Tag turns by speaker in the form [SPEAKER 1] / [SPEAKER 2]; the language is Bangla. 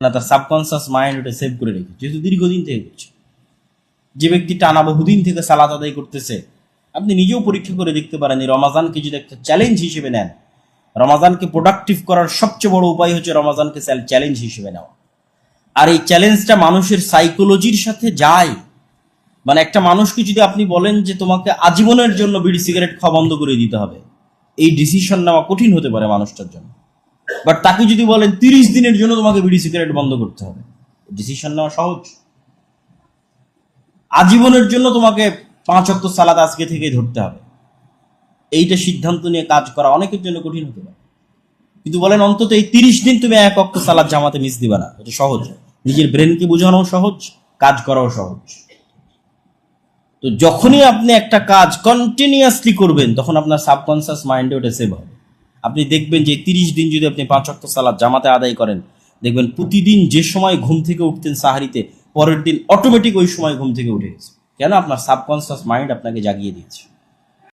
[SPEAKER 1] না, তার সাবকনসিয়াস মাইন্ড ওটা সেভ করে রেখে যেহেতু দীর্ঘদিন থেকে করছে। যে ব্যক্তি টানা বহুদিন থেকে সালাত আদায় করতেছে, আপনি নিজেও পরীক্ষা করে দেখতে পারেন রমাজানকে যদি একটা চ্যালেঞ্জ হিসেবে নেন, রমাজানকে প্রোডাক্টিভ করার সবচেয়ে বড় উপায় হচ্ছে রমাজানকে চ্যালেঞ্জ হিসেবে নেওয়া। আর এই চ্যালেঞ্জটা মানুষের সাইকোলজির সাথে যায়। মানে একটা মানুষকে যদি আপনি বলেন যে তোমাকে আজীবনের জন্য বিড়ি সিগারেট খাওয়া বন্ধ করে দিতে হবে, এই ডিসিশন নেওয়া কঠিন হতে পারে মানুষটার জন্য। বাট তাকে যদি বলেন তিরিশ দিনের জন্য তোমাকে বিড়ি সিগারেট বন্ধ করতে হবে ডিসিশন নেওয়া সহজ। আজীবনের জন্য তোমাকে পাঁচ অক্ট সালাদ আজকে থেকেই ধরতে হবে। এইটা সিদ্ধান্ত নিয়ে কাজ করা অনেকের জন্য কঠিন হতে পারে। কিন্তু বলেন অন্তত এই তিরিশ দিন তুমি এক অক্ট সালাদ জামাতে মিস দিবা না, এটা সহজ। নিজের ব্রেনকে বোঝানোও সহজ, কাজ করাও সহজ। তো যখনই আপনি একটা কাজ কন্টিনিউয়াসলি করবেন, তখন আপনার সাবকনসিয়াস মাইন্ডে ওটা সেভ হবে। আপনি দেখবেন যে তিরিশ দিন যদি আপনি পাঁচ অক্ট সালাদ জামাতে আদায় করেন, দেখবেন প্রতিদিন যে সময় ঘুম থেকে উঠতেন সাহারিতে, পরের দিন অটোমেটিক ওই সময় ঘুম থেকে উঠে গেছে। কেন? আপনার সাবকনসিয়াস মাইন্ড আপনাকে জাগিয়ে দিয়েছে।